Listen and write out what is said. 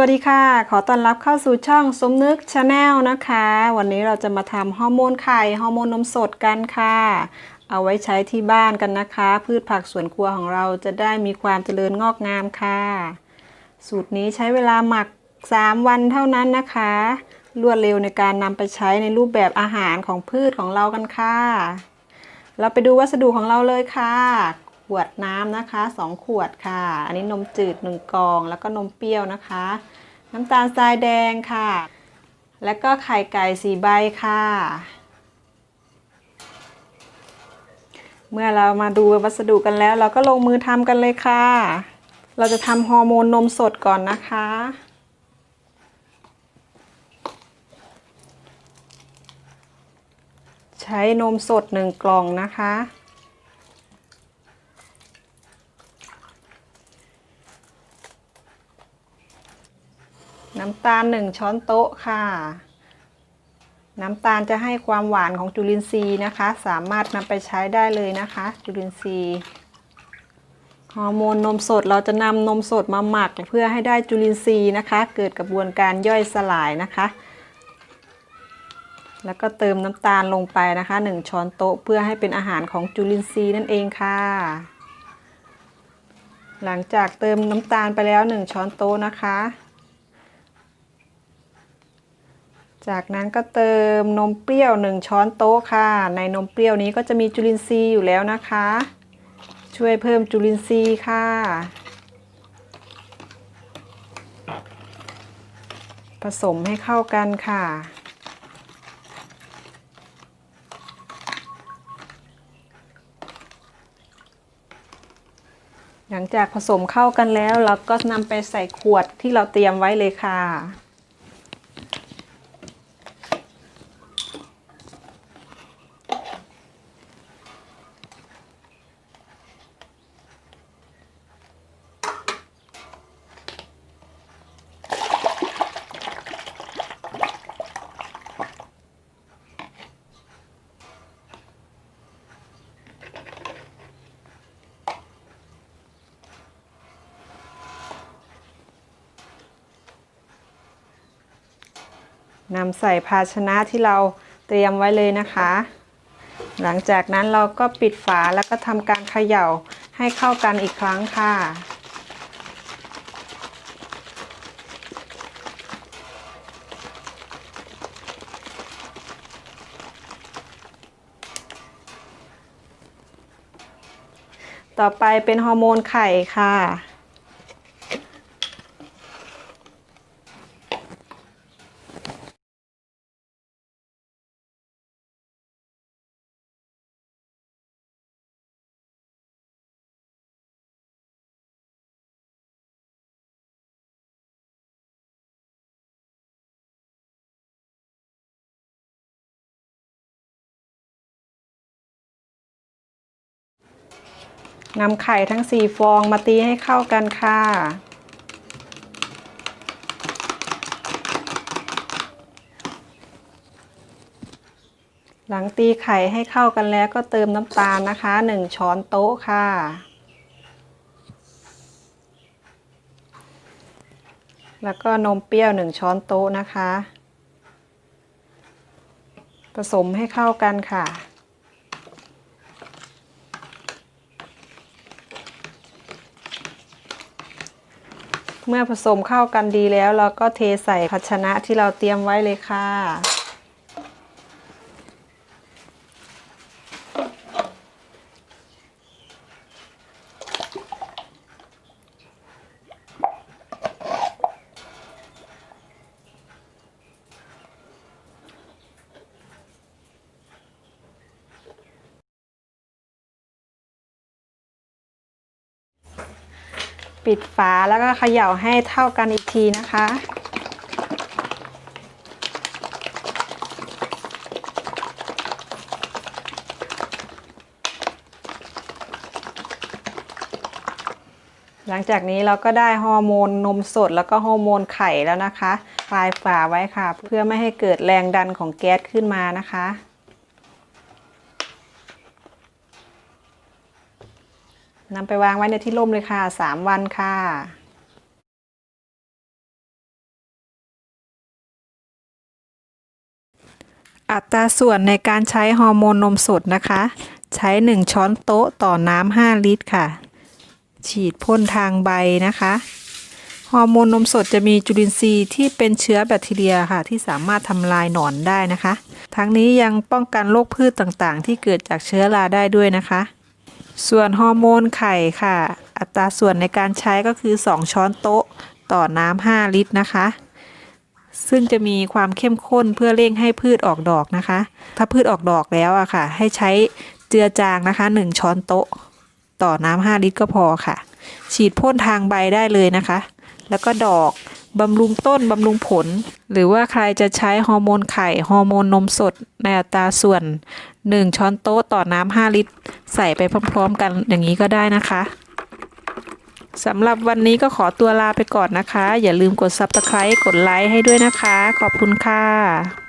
วัสดีค่ะ ขอต้อนรับเข้าสู่ช่องสมนึกชาแนลนะคะ วันนี้เราจะมาทำฮอร์โมนไข่ฮอร์โมนนมสดกันค่ะ เอาไว้ใช้ที่บ้านกันนะคะ พืชผักสวนครัวของเราจะได้มีความเจริญงอกงามค่ะ สูตรนี้ใช้เวลาหมัก 3 วันเท่านั้นนะคะ รวดเร็วในการนำไปใช้ในรูปแบบอาหารของพืชของเรากันค่ะ เราไปดูวัสดุของเราเลยค่ะ ขวดน้ำนะคะ 2 ขวดค่ะ อันนี้นมจืด 1กล่อง แล้วก็นมเปรี้ยวนะคะ น้ำตาลทรายแดงค่ะ แล้วก็ไข่ไก่สีใบค่ะ เมื่อเรามาดูวัสดุกันแล้ว เราก็ลงมือทำกันเลยค่ะ เราจะทำฮอร์โมนนมสดก่อนนะคะใช้นมสด1กล่องนะคะ น้ำตาล 1 ช้อนโต๊ะค่ะ น้ำตาลจะให้ความหวานของจุลินทรีย์นะคะ สามารถนำไปใช้ได้เลยนะคะ จุลินทรีย์ฮอร์โมนนมสดเราจะนำนมสดมาหมักเพื่อให้ได้จุลินทรีย์นะคะ เกิดกระบวนการย่อยสลายนะคะ แล้วก็เติมน้ำตาลลงไปนะคะ 1 ช้อนโต๊ะเพื่อให้เป็นอาหารของจุลินทรีย์นั่นเองค่ะ หลังจากเติมน้ำตาลไปแล้ว 1 ช้อนโต๊ะนะคะ จากนั้นก็เติมนมเปรี้ยว 1 ช้อนโต๊ะค่ะ ในนมเปรี้ยวนี้ก็จะมีจุลินทรีย์อยู่แล้วนะคะ ช่วยเพิ่มจุลินทรีย์ค่ะ ผสมให้เข้ากันค่ะหลังจากผสมเข้ากันแล้วเราก็นำไปใส่ขวดที่เราเตรียมไว้เลยค่ะ นำใส่ภาชนะที่เราเตรียมไว้เลยนะคะ หลังจากนั้นเราก็ปิดฝาแล้วก็ทำการเขย่าให้เข้ากันอีกครั้งค่ะ ต่อไปเป็นฮอร์โมนไข่ค่ะ นำไข่ทั้ง 4 ฟองมาตีให้เข้ากันค่ะ หลังตีไข่ให้เข้ากันแล้วก็เติมน้ำตาลนะคะ 1 ช้อนโต๊ะค่ะ แล้วก็นมเปรี้ยว 1 ช้อนโต๊ะนะคะ ผสมให้เข้ากันค่ะ เมื่อผสมเข้ากันดีแล้ว เราก็เทใส่ภาชนะที่เราเตรียมไว้เลยค่ะ ปิดฝาแล้วก็เขย่าให้เท่ากันอีกทีนะคะ หลังจากนี้เราก็ได้ฮอร์โมนนมสดแล้วก็ฮอร์โมนไข่แล้วนะคะคลายฝาไว้ค่ะ เพื่อไม่ให้เกิดแรงดันของแก๊สขึ้นมานะคะ นำไปวางไว้ในที่ร่มเลยค่ะสามวันค่ะอัตราส่วนในการใช้ฮอร์โมนนมสดนะคะ ใช้ 1 ช้อนโต๊ะต่อน้ำ5ลิตรค่ะ ฉีดพ่นทางใบนะคะ ฮอร์โมนนมสดจะมีจุลินทรีย์ที่เป็นเชื้อแบคทีเรียค่ะ ที่สามารถทำลายหนอนได้นะคะ ทั้งนี้ยังป้องกันโรคพืชต่างๆ ที่เกิดจากเชื้อราได้ด้วยนะคะ ส่วนฮอร์โมนไข่ค่ะ อัตราส่วนในการใช้ก็คือ 2 ช้อนโต๊ะต่อน้ำ5ลิตรนะคะ ซึ่งจะมีความเข้มข้นเพื่อเร่งให้พืชออกดอกนะคะ ถ้าพืชออกดอกแล้วอะค่ะ ให้ใช้เจือจางนะคะ 1 ช้อนโต๊ะ ต่อน้ำ5ลิตรก็พอค่ะ ฉีดพ่นทางใบได้เลยนะคะ แล้วก็ดอก บำรุงต้นบำรุงผล หรือว่าใครจะใช้ฮอร์โมนไข่ฮอร์โมนนมสดในอัตราส่วน 1 ช้อนโต๊ะต่อน้ำ5ลิตร ใส่ไปพร้อมๆ กันอย่างนี้ก็ได้นะคะสำหรับวันนี้ก็ขอตัวลาไปก่อนนะคะ อย่าลืมกด Subscribe กดไลค์ให้ด้วยนะคะ ขอบคุณค่ะ